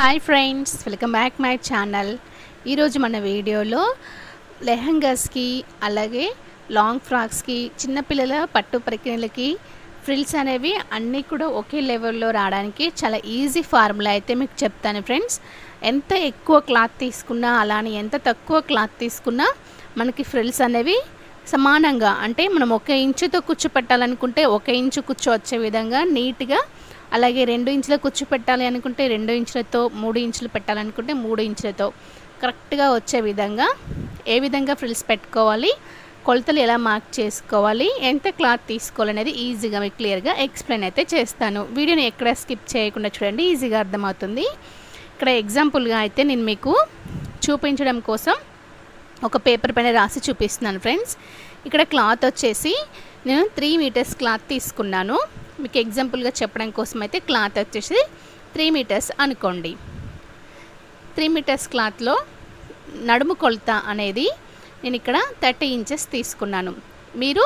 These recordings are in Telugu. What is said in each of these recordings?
Hi friends welcome back my channel ఈరోజు మన వీడియోలో లెహంగాస్కి అలాగే లాంగ్ ఫ్రాక్స్కి చిన్నపిల్లల పట్టు ప్రక్రియలకి ఫ్రిల్స్ అనేవి అన్నీ కూడా ఒకే లెవెల్లో రావడానికి చాలా ఈజీ ఫార్ములా అయితే మీకు చెప్తాను ఫ్రెండ్స్ ఎంత ఎక్కువ క్లాత్ తీసుకున్నా అలానే ఎంత తక్కువ క్లాత్ తీసుకున్నా మనకి ఫ్రిల్స్ అనేవి సమానంగా అంటే మనం ఒక ఇంచుతో కుచ్చు పెట్టాలనుకుంటే ఒక ఇంచు కుచ్చు వచ్చే విధంగా నీట్గా అలాగే రెండు ఇంచుల కుచ్చు పెట్టాలి అనుకుంటే రెండు ఇంచులతో మూడు ఇంచులు పెట్టాలనుకుంటే మూడు ఇంచులతో. కరెక్ట్గా వచ్చే విధంగా ఏ విధంగా ఫ్రిల్స్ పెట్టుకోవాలి కొలతలు ఎలా మార్క్ చేసుకోవాలి ఎంత క్లాత్ తీసుకోవాలనేది ఈజీగా మీకు క్లియర్గా ఎక్స్ప్లెయిన్ అయితే చేస్తాను. వీడియోని ఎక్కడ స్కిప్ చేయకుండా చూడండి ఈజీగా అర్థమవుతుంది. ఇక్కడ ఎగ్జాంపుల్గా అయితే నేను మీకు చూపించడం కోసం ఒక పేపర్ పైన రాసి చూపిస్తున్నాను ఫ్రెండ్స్. ఇక్కడ క్లాత్ వచ్చేసి నేను త్రీ మీటర్స్ క్లాత్ తీసుకున్నాను. మీకు ఎగ్జాంపుల్గా చెప్పడం కోసం అయితే క్లాత్ వచ్చేసి త్రీ మీటర్స్ అనుకోండి. త్రీ మీటర్స్ క్లాత్లో నడుము కొలత అనేది నేను ఇక్కడ థర్టీ ఇంచెస్ తీసుకున్నాను. మీరు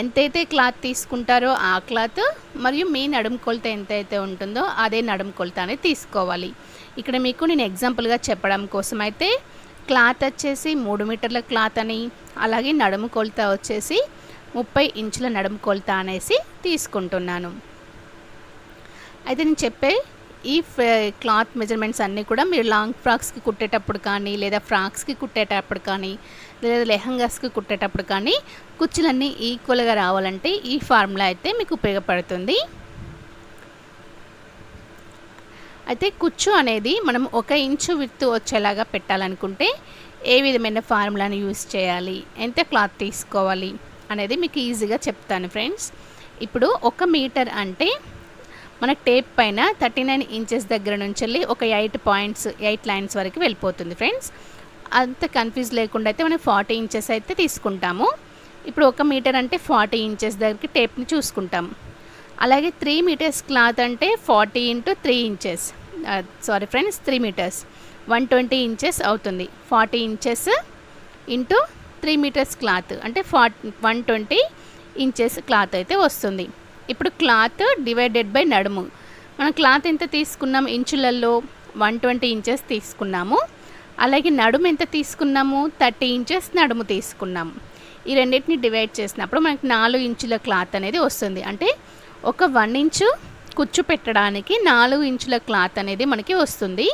ఎంతైతే క్లాత్ తీసుకుంటారో ఆ క్లాత్ మరియు మీ నడుము కొలత ఎంతైతే ఉంటుందో అదే నడుము కొలత అనేది తీసుకోవాలి. ఇక్కడ మీకు నేను ఎగ్జాంపుల్గా చెప్పడం కోసం అయితే క్లాత్ వచ్చేసి మూడు మీటర్ల క్లాత్ అని అలాగే నడుము కొలత వచ్చేసి ముప్పై ఇంచుల నడుము కొలత అనేసి తీసుకుంటున్నాను. అయితే నేను చెప్పే ఈ క్లాత్ మెజర్మెంట్స్ అన్నీ కూడా మీరు లాంగ్ ఫ్రాక్స్కి కుట్టేటప్పుడు కానీ లేదా ఫ్రాక్స్కి కుట్టేటప్పుడు కానీ లేదా లెహంగాస్కి కుట్టేటప్పుడు కానీ కుచ్చులన్నీ ఈక్వల్గా రావాలంటే ఈ ఫార్ములా అయితే మీకు ఉపయోగపడుతుంది. అయితే కుచ్చు అనేది మనం ఒక ఇంచు విత్తు వచ్చేలాగా పెట్టాలనుకుంటే ఏ విధమైన ఫార్ములాని యూస్ చేయాలి? ఎంత క్లాత్ తీసుకోవాలి? అనేది మీకు ఈజీగా చెప్తాను ఫ్రెండ్స్. ఇప్పుడు ఒక మీటర్ అంటే మన టేప్ పైన థర్టీ నైన్ ఇంచెస్ దగ్గర నుంచి వెళ్ళి ఒక ఎయిట్ పాయింట్స్ ఎయిట్ లైన్స్ వరకు వెళ్ళిపోతుంది ఫ్రెండ్స్. అంత కన్ఫ్యూజ్ లేకుండా అయితే మనం ఫార్టీ ఇంచెస్ అయితే తీసుకుంటాము. ఇప్పుడు ఒక మీటర్ అంటే ఫార్టీ ఇంచెస్ దగ్గరికి టేప్ని చూసుకుంటాం. అలాగే త్రీ మీటర్స్ క్లాత్ అంటే forty into three inches sorry friends three metres. One twenty inches అవుతుంది. Forty inches into three metres cloth అంటే for one twenty inches cloth అయితే వస్తుంది. ఇప్పుడు క్లాత్ డివైడెడ్ బై నడుము. మనం క్లాత్ ఎంత తీసుకున్నాం? ఇంచులలో వన్ ట్వంటీ ఇంచెస్ తీసుకున్నాము. అలాగే నడుము ఎంత తీసుకున్నాము? థర్టీ ఇంచెస్ నడుము తీసుకున్నాము ఈ రెండింటిని డివైడ్ చేసినప్పుడు మనకి నాలుగు ఇంచుల క్లాత్ అనేది వస్తుంది. అంటే ఒక వన్ ఇంచు కుచ్చు పెట్టడానికి నాలుగు ఇంచుల క్లాత్ అనేది మనకి వస్తుంది.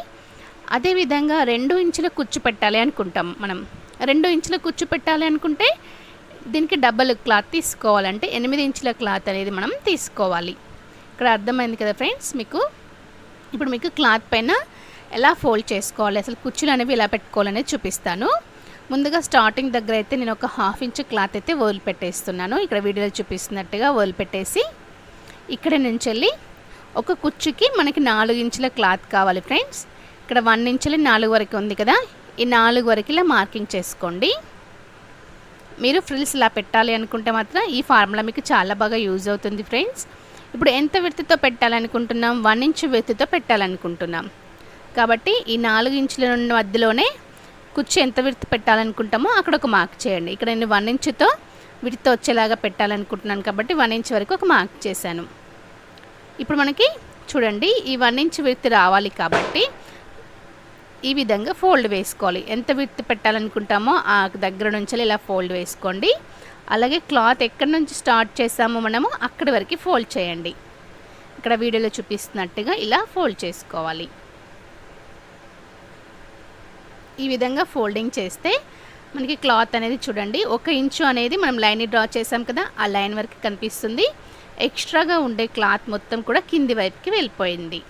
అదేవిధంగా రెండు ఇంచుల కుచ్చు పెట్టాలి అనుకుంటాం మనం. రెండు ఇంచుల కుచ్చు పెట్టాలి అనుకుంటే దీనికి డబల్ క్లాత్ తీసుకోవాలంటే ఎనిమిది ఇంచుల క్లాత్ అనేది మనం తీసుకోవాలి. ఇక్కడ అర్థమైంది కదా ఫ్రెండ్స్ మీకు ఇప్పుడు మీకు క్లాత్ పైన ఎలా ఫోల్డ్ చేసుకోవాలి? అసలు కుచ్చులు అనేవి ఎలా పెట్టుకోవాలనేది చూపిస్తాను. ముందుగా స్టార్టింగ్ దగ్గర అయితే నేను ఒక హాఫ్ ఇంచ్ క్లాత్ అయితే వదిలి పెట్టేస్తున్నాను. ఇక్కడ వీడియోలో చూపిస్తున్నట్టుగా వదిలి పెట్టేసి ఇక్కడ నుంచి వెళ్ళి ఒక కుచ్చుకి మనకి నాలుగు ఇంచుల క్లాత్ కావాలి ఫ్రెండ్స్ ఇక్కడ వన్ ఇంచులు నాలుగు వరకు ఉంది కదా? ఈ నాలుగు వరకు ఇలా మార్కింగ్ చేసుకోండి. మీరు ఫ్రిల్స్ ఇలా పెట్టాలి అనుకుంటే మాత్రం ఈ ఫార్ములా మీకు చాలా బాగా యూజ్ అవుతుంది ఫ్రెండ్స్. ఇప్పుడు ఎంత విత్తుతో పెట్టాలనుకుంటున్నాం? One inch విత్తుతో పెట్టాలనుకుంటున్నాం. కాబట్టి ఈ నాలుగు ఇంచుల మధ్యలోనే కుర్చీ ఎంత విడత పెట్టాలనుకుంటామో అక్కడ ఒక మార్క్ చేయండి. ఇక్కడ నేను వన్ ఇంచుతో విడత వచ్చేలాగా పెట్టాలనుకుంటున్నాను కాబట్టి వన్ ఇంచ్ వరకు ఒక మార్క్ చేశాను. ఇప్పుడు మనకి చూడండి ఈ వన్ ఇంచ్ విడత రావాలి కాబట్టి ఈ విధంగా ఫోల్డ్ వేసుకోవాలి. ఎంత విత్ పెట్టాలనుకుంటామో ఆ దగ్గర నుంచి ఇలా ఫోల్డ్ వేసుకోండి. అలాగే క్లాత్ ఎక్కడి నుంచి స్టార్ట్ చేసామో మనము అక్కడి వరకు ఫోల్డ్ చేయండి. ఇక్కడ వీడియోలో చూపిస్తున్నట్టుగా ఇలా ఫోల్డ్ చేసుకోవాలి. ఈ విధంగా ఫోల్డింగ్ చేస్తే మనకి క్లాత్ అనేది చూడండి ఒక ఇంచు అనేది మనం లైన్ డ్రా చేసాం కదా ఆ లైన్ వరకు కనిపిస్తుంది. ఎక్స్ట్రాగా ఉండే క్లాత్ మొత్తం కూడా కింది వైపుకి వెళ్ళిపోయింది.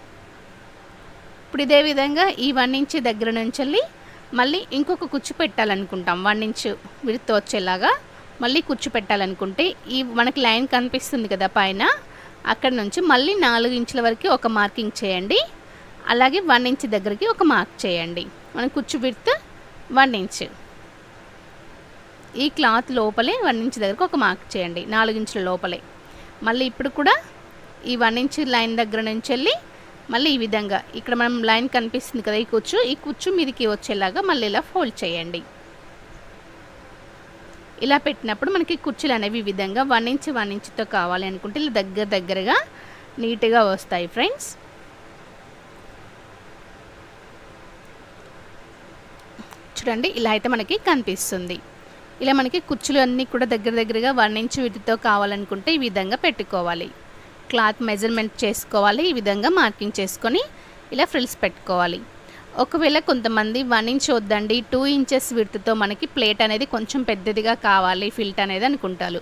ఇప్పుడు ఇదే విధంగా ఈ వన్ ఇంచ్ దగ్గర నుంచి వెళ్ళి మళ్ళీ ఇంకొక కుచ్చు పెట్టాలనుకుంటాం. వన్ ఇంచ్ విడితో వచ్చేలాగా మళ్ళీ కుచ్చు పెట్టాలనుకుంటే ఈ మనకి లైన్ కనిపిస్తుంది కదా పైన. అక్కడ నుంచి మళ్ళీ నాలుగు ఇంచుల వరకు ఒక మార్కింగ్ చేయండి. అలాగే వన్ ఇంచ్ దగ్గరికి ఒక మార్క్ చేయండి. మనం కుచ్చు విడత వన్ ఇంచ్. ఈ క్లాత్ లోపలే వన్ ఇంచ్ దగ్గరకు ఒక మార్క్ చేయండి. నాలుగు ఇంచుల లోపలే. మళ్ళీ ఇప్పుడు కూడా ఈ వన్ ఇంచ్ లైన్ దగ్గర నుంచి వెళ్ళి మళ్ళీ ఈ విధంగా. ఇక్కడ మనం లైన్ కనిపిస్తుంది కదా ఈ కుచ్చు ఈ కుచ్చు మీదకి వచ్చేలాగా మళ్ళీ ఇలా ఫోల్డ్ చేయండి. ఇలా పెట్టినప్పుడు మనకి కుర్చీలు అనేవి ఈ విధంగా వన్ ఇంచ్ వన్ ఇంచ్తో కావాలి అనుకుంటే ఇలా దగ్గర దగ్గరగా నీట్గా వస్తాయి ఫ్రెండ్స్. చూడండి ఇలా అయితే మనకి కనిపిస్తుంది. ఇలా మనకి కుర్చీలు అన్నీ కూడా దగ్గర దగ్గరగా వన్ ఇంచ్ వీటితో కావాలనుకుంటే ఈ విధంగా పెట్టుకోవాలి. క్లాత్ మెజర్మెంట్ చేసుకోవాలి ఈ విధంగా మార్కింగ్ చేసుకొని ఇలా ఫ్రిల్స్ పెట్టుకోవాలి. ఒకవేళ కొంతమంది వన్ ఇంచ్ వద్దండి టూ ఇంచెస్ విడుతుతో మనకి ప్లేట్ అనేది కొంచెం పెద్దదిగా కావాలి ఫిల్ట్ అనేది అనుకుంటారు.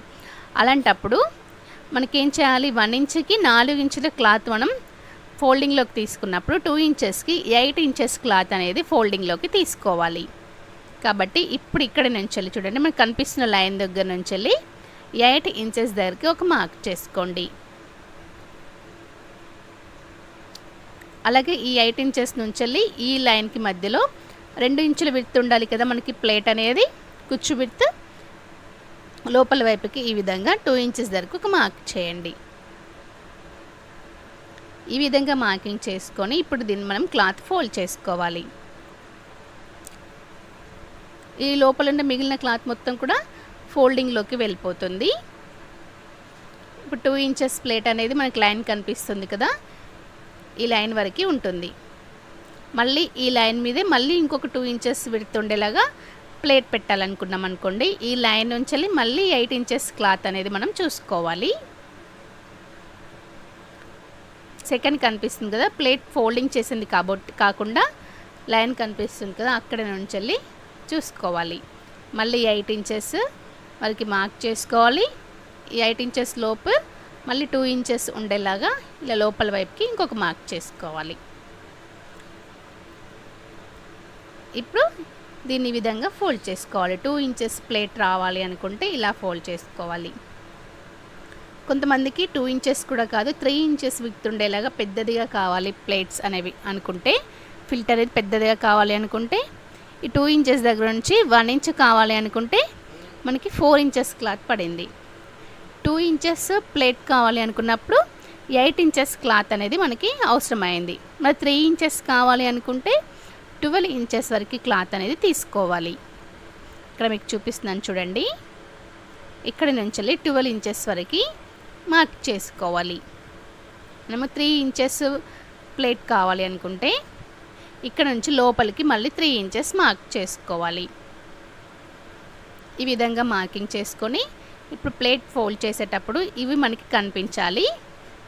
అలాంటప్పుడు మనకేం చేయాలి వన్ ఇంచ్కి నాలుగు ఇంచుల క్లాత్ మనం ఫోల్డింగ్లోకి తీసుకున్నప్పుడు టూ ఇంచెస్కి ఎయిట్ ఇంచెస్ క్లాత్ అనేది ఫోల్డింగ్లోకి తీసుకోవాలి. కాబట్టి ఇప్పుడు ఇక్కడ నుంచి వెళ్ళి చూడండి మనకు కనిపిస్తున్న లైన్ దగ్గర నుంచి వెళ్ళి ఎయిట్ ఇంచెస్ దగ్గరికి ఒక మార్క్ చేసుకోండి. అలాగే ఈ ఎయిట్ ఇంచెస్ నుంచి వెళ్ళి ఈ లైన్కి మధ్యలో రెండు ఇంచుల విడ్త్ ఉండాలి కదా మనకి ప్లేట్ అనేది. కుచ్చు విడ్త్. లోపల వైపుకి ఈ విధంగా టూ ఇంచెస్ వరకు ఒక మార్క్ చేయండి. ఈ విధంగా మార్కింగ్ చేసుకొని ఇప్పుడు దీన్ని మనం క్లాత్ ఫోల్డ్ చేసుకోవాలి. ఈ లోపల ఉన్న మిగిలిన క్లాత్ మొత్తం కూడా ఫోల్డింగ్లోకి వెళ్ళిపోతుంది. ఇప్పుడు టూ ఇంచెస్ ప్లేట్ అనేది మనకి లైన్ కనిపిస్తుంది కదా. ఈ లైన్ వరకు ఉంటుంది. మళ్ళీ ఈ లైన్ మీదే మళ్ళీ ఇంకొక టూ ఇంచెస్ విడుతుండేలాగా ప్లేట్ పెట్టాలనుకున్నాం అనుకోండి. ఈ లైన్ నుంచి మళ్ళీ ఎయిట్ ఇంచెస్ క్లాత్ అనేది మనం చూసుకోవాలి. సెకండ్ కనిపిస్తుంది కదా ప్లేట్ ఫోల్డింగ్ చేసింది కాబట్టి కాకుండా లైన్ కనిపిస్తుంది కదా అక్కడ నుంచి వెళ్ళి చూసుకోవాలి. మళ్ళీ ఎయిట్ ఇంచెస్ వాళ్ళకి మార్క్ చేసుకోవాలి. ఈ ఎయిట్ ఇంచెస్ లోపు మళ్ళీ టూ ఇంచెస్ ఉండేలాగా ఇలా లోపల వైపుకి ఇంకొక మార్క్ చేసుకోవాలి. ఇప్పుడు దీన్ని విధంగా ఫోల్డ్ చేసుకోవాలి. టూ ఇంచెస్ ప్లేట్ రావాలి అనుకుంటే ఇలా ఫోల్డ్ చేసుకోవాలి. కొంతమందికి టూ ఇంచెస్ కూడా కాదు త్రీ ఇంచెస్ విత్ ఉండేలాగా పెద్దదిగా కావాలి ప్లేట్స్ అనేవి అనుకుంటే ఫిల్టర్ అనేది పెద్దదిగా కావాలి అనుకుంటే ఈ టూ ఇంచెస్ దగ్గర నుంచి వన్ ఇంచ్ కావాలి అనుకుంటే మనకి ఫోర్ ఇంచెస్ క్లాత్ పడింది. టూ ఇంచెస్ ప్లేట్ కావాలి అనుకున్నప్పుడు ఎయిట్ ఇంచెస్ క్లాత్ అనేది మనకి అవసరమైంది. మరి త్రీ ఇంచెస్ కావాలి అనుకుంటే ట్వెల్వ్ ఇంచెస్ వరకు క్లాత్ అనేది తీసుకోవాలి. ఇక్కడ మీకు చూపిస్తున్నాను చూడండి. ఇక్కడ నుంచి ట్వెల్వ్ ఇంచెస్ వరకు మార్క్ చేసుకోవాలి. మనము త్రీ ఇంచెస్ ప్లేట్ కావాలి అనుకుంటే ఇక్కడ నుంచి లోపలికి మళ్ళీ త్రీ ఇంచెస్ మార్క్ చేసుకోవాలి. ఈ విధంగా మార్కింగ్ చేసుకొని ఇప్పుడు ప్లేట్ ఫోల్డ్ చేసేటప్పుడు ఇవి మనకి కనిపించాలి.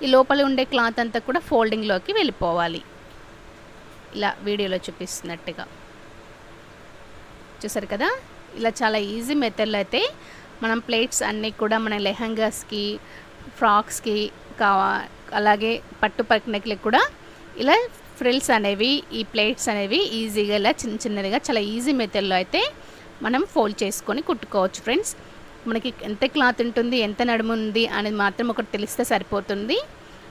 ఈ లోపల ఉండే క్లాత్ అంతా కూడా ఫోల్డింగ్లోకి వెళ్ళిపోవాలి. ఇలా వీడియోలో చూపిస్తున్నట్టుగా. చూసారు కదా? ఇలా చాలా ఈజీ మెథడ్లో అయితే మనం ప్లేట్స్ అన్నీ కూడా మన లెహంగాస్కి ఫ్రాక్స్కి కావా అలాగే పట్టు పక్కనకి కూడా ఇలా ఫ్రిల్స్ అనేవి ఈ ప్లేట్స్ అనేవి ఈజీగా ఇలా చిన్న చిన్నదిగా చాలా ఈజీ మెథడ్లో అయితే మనం ఫోల్డ్ చేసుకొని కుట్టుకోవచ్చు ఫ్రెండ్స్. మనకి ఎంత క్లాత్ ఉంటుంది ఎంత నడుము ఉంది అనేది మాత్రం ఒకటి తెలిస్తే సరిపోతుంది.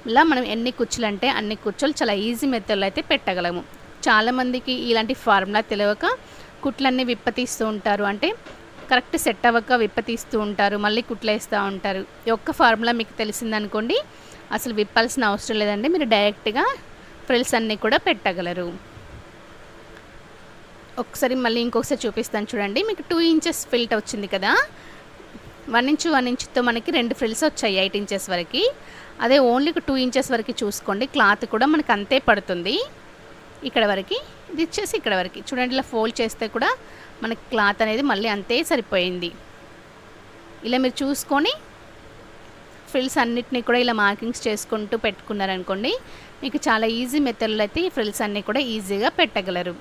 ఇలా మనం ఎన్ని కుచ్చులు అంటే అన్ని కుచ్చులు చాలా ఈజీ మెథడ్లో అయితే పెట్టగలము. చాలామందికి ఇలాంటి ఫార్ములా తెలియక కుట్లన్నీ విప్పతీస్తూ ఉంటారు. అంటే కరెక్ట్ సెట్ అవ్వక విప్పతీస్తూ ఉంటారు మళ్ళీ కుట్లేస్తూ ఉంటారు. ఈ ఒక్క ఫార్ములా మీకు తెలిసిందనుకోండి అసలు విప్పాల్సిన అవసరం లేదండి. మీరు డైరెక్ట్గా ఫ్రిల్స్ అన్నీ కూడా పెట్టగలరు. ఒకసారి మళ్ళీ ఇంకొకసారి చూపిస్తాను చూడండి. మీకు టూ ఇంచెస్ ఫిల్ట్ వచ్చింది కదా వన్ ఇంచు వన్ ఇంచుతో మనకి రెండు ఫ్రిల్స్ వచ్చాయి ఎయిట్ ఇంచెస్ వరకు. అదే ఓన్లీ టూ ఇంచెస్ వరకు చూసుకోండి. క్లాత్ కూడా మనకు అంతే పడుతుంది. ఇక్కడ వరకు ఇది ఇచ్చేసి ఇక్కడ వరకు. చూడండి ఇలా ఫోల్డ్ చేస్తే కూడా మనకి క్లాత్ అనేది మళ్ళీ అంతే సరిపోయింది. ఇలా మీరు చూసుకొని ఫ్రిల్స్ అన్నిటినీ కూడా ఇలా మార్కింగ్స్ చేసుకుంటూ పెట్టుకున్నారనుకోండి మీకు చాలా ఈజీ మెథడ్లో అయితే ఈ ఫ్రిల్స్ అన్నీ కూడా ఈజీగా పెట్టగలరు.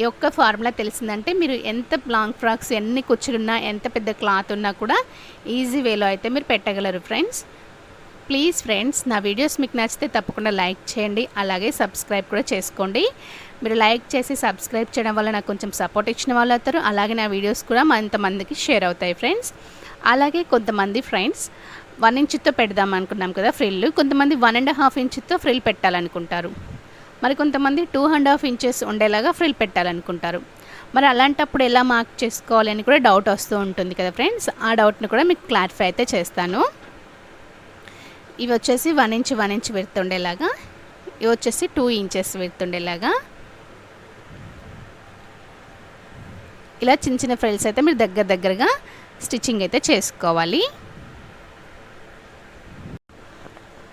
ఈ ఒక్క ఫార్ములా తెలిసిందంటే మీరు ఎంత లాంగ్ ఫ్రాక్స్ ఎన్ని కుచ్చులున్నా ఎంత పెద్ద క్లాత్ ఉన్నా కూడా ఈజీ వేలో అయితే మీరు పెట్టగలరు ఫ్రెండ్స్. ప్లీజ్ ఫ్రెండ్స్ నా వీడియోస్ మీకు నచ్చితే తప్పకుండా లైక్ చేయండి అలాగే సబ్స్క్రైబ్ కూడా చేసుకోండి. మీరు లైక్ చేసి సబ్స్క్రైబ్ చేయడం వల్ల నాకు కొంచెం సపోర్ట్ ఇచ్చిన వాళ్ళు అవుతారు అలాగే నా వీడియోస్ కూడా మంతమందికి షేర్ అవుతాయి ఫ్రెండ్స్. అలాగే కొంతమంది ఫ్రెండ్స్ వన్ ఇంచుతో పెడదాం అనుకున్నాం కదా ఫ్రిల్ కొంతమంది వన్ అండ్ హాఫ్ ఇంచుతో ఫ్రిల్ పెట్టాలనుకుంటారు. మరి కొంతమంది టూ అండ్ హాఫ్ ఇంచెస్ ఉండేలాగా ఫ్రిల్ పెట్టాలనుకుంటారు. మరి అలాంటప్పుడు ఎలా మార్క్ చేసుకోవాలి అని కూడా డౌట్ వస్తూ ఉంటుంది కదా ఫ్రెండ్స్ ఆ డౌట్ని కూడా మీకు క్లారిఫై అయితే చేస్తాను. ఇవి వచ్చేసి వన్ ఇంచ్ వన్ ఇంచ్ విడుతుండేలాగా ఇవి వచ్చేసి టూ ఇంచెస్ విడుతుండేలాగా ఇలా చిన్న చిన్న ఫ్రిల్స్ అయితే మీరు దగ్గర దగ్గరగా స్టిచ్చింగ్ అయితే చేసుకోవాలి.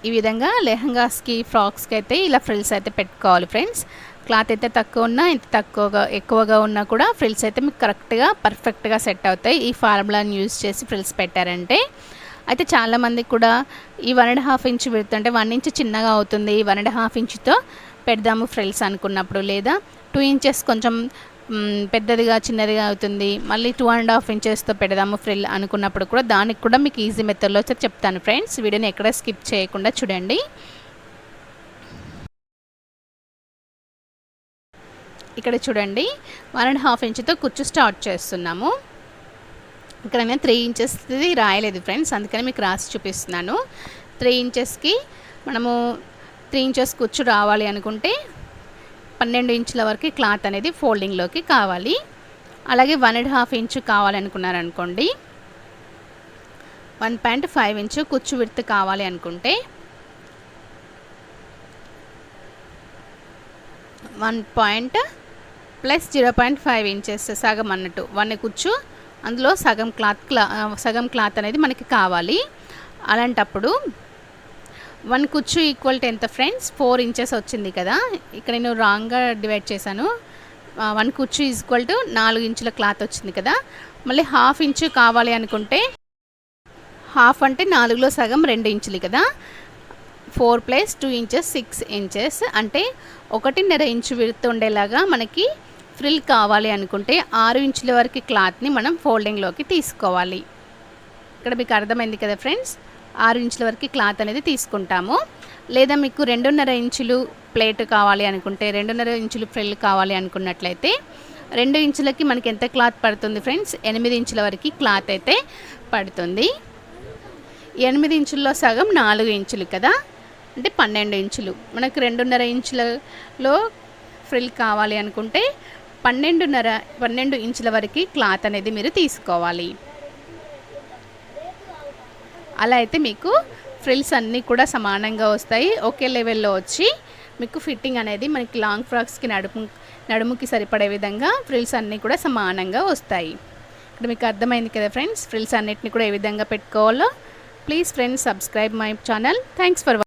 ఈ విధంగా లెహంగాస్కి ఫ్రాక్స్కి అయితే ఇలా ఫ్రిల్స్ అయితే పెట్టుకోవాలి ఫ్రెండ్స్. క్లాత్ అయితే తక్కువ ఉన్నా ఇంత తక్కువగా ఎక్కువగా ఉన్నా కూడా ఫ్రిల్స్ అయితే మీకు కరెక్ట్గా పర్ఫెక్ట్గా సెట్ అవుతాయి. ఈ ఫార్ములాని యూజ్ చేసి ఫ్రిల్స్ పెట్టారంటే. అయితే చాలామందికి కూడా ఈ వన్ అండ్ హాఫ్ ఇంచ్ పెడుతుంటే వన్ ఇంచ్ చిన్నగా అవుతుంది వన్ అండ్ హాఫ్ ఇంచ్తో పెడదాము ఫ్రిల్స్ అనుకున్నప్పుడు. లేదా టూ ఇంచెస్ కొంచెం పెద్దదిగా చిన్నదిగా అవుతుంది. మళ్ళీ టూ అండ్ హాఫ్ ఇంచెస్తో పెడదాము ఫ్రిల్ అనుకున్నప్పుడు కూడా దానికి కూడా మీకు ఈజీ మెథడ్లో వచ్చి చెప్తాను ఫ్రెండ్స్ వీడియోని ఎక్కడ స్కిప్ చేయకుండా చూడండి. ఇక్కడ చూడండి. వన్ అండ్ హాఫ్ ఇంచ్తో కుచ్చు స్టార్ట్ చేస్తున్నాము. ఇక్కడ నేను త్రీ ఇంచెస్ది రాయలేదు ఫ్రెండ్స్ అందుకని మీకు రాసి చూపిస్తున్నాను. త్రీ ఇంచెస్కి మనము త్రీ ఇంచెస్ కుచ్చు రావాలి అనుకుంటే పన్నెండు ఇంచుల వరకు క్లాత్ అనేది ఫోల్డింగ్లోకి కావాలి. అలాగే వన్ అండ్ హాఫ్ ఇంచు కావాలనుకున్నారనుకోండి. వన్ పాయింట్ ఫైవ్ ఇంచు కుచ్చు విడత్ కావాలి అనుకుంటే. One point plus zero point five inches సగం అన్నట్టు వన్ కుచ్చు. అందులో సగం క్లాత్ క్లా సగం క్లాత్ అనేది మనకి కావాలి. అలాంటప్పుడు వన్ కుచ్చు ఈక్వల్ టు ఎంత ఫ్రెండ్స్ ఫోర్ ఇంచెస్ వచ్చింది కదా. ఇక్కడ నేను రాంగ్గా డివైడ్ చేశాను. వన్ కుచ్చు ఈక్వల్ టు నాలుగు ఇంచుల క్లాత్ వచ్చింది కదా. మళ్ళీ హాఫ్ ఇంచు కావాలి అనుకుంటే హాఫ్ అంటే నాలుగులో సగం రెండు ఇంచులు కదా. Four plus two inches six inches అంటే ఒకటిన్నర ఇంచు విడుతు ఉండేలాగా మనకి ఫ్రిల్ కావాలి అనుకుంటే ఆరు ఇంచుల వరకు క్లాత్ని మనం ఫోల్డింగ్లోకి తీసుకోవాలి. ఇక్కడ మీకు అర్థమైంది కదా ఫ్రెండ్స్? ఆరు ఇంచుల వరకు క్లాత్ అనేది తీసుకుంటాము. లేదా మీకు రెండున్నర ఇంచులు ప్లేట్ కావాలి అనుకుంటే రెండున్నర ఇంచులు ఫ్రిల్ కావాలి అనుకున్నట్లయితే రెండు ఇంచులకి మనకి ఎంత క్లాత్ పడుతుంది ఫ్రెండ్స్? ఎనిమిది ఇంచుల వరకు క్లాత్ అయితే పడుతుంది. ఎనిమిది ఇంచుల్లో సగం నాలుగు ఇంచులు కదా? అంటే పన్నెండు ఇంచులు. మనకు రెండున్నర ఇంచులలో ఫ్రిల్ కావాలి అనుకుంటే పన్నెండున్నర పన్నెండు ఇంచుల వరకు క్లాత్ అనేది మీరు తీసుకోవాలి. అలా అయితే మీకు ఫ్రిల్స్ అన్నీ కూడా సమానంగా వస్తాయి. ఒకే లెవెల్లో వచ్చి మీకు ఫిట్టింగ్ అనేది మనకి లాంగ్ ఫ్రాక్స్కి నడుము నడుముకి సరిపడే విధంగా ఫ్రిల్స్ అన్నీ కూడా సమానంగా వస్తాయి. ఇక్కడ మీకు అర్థమైంది కదా ఫ్రెండ్స్ ఫ్రిల్స్ అన్నిటిని కూడా ఏ విధంగా పెట్టుకోవాలో? Please friends subscribe my channel thanks for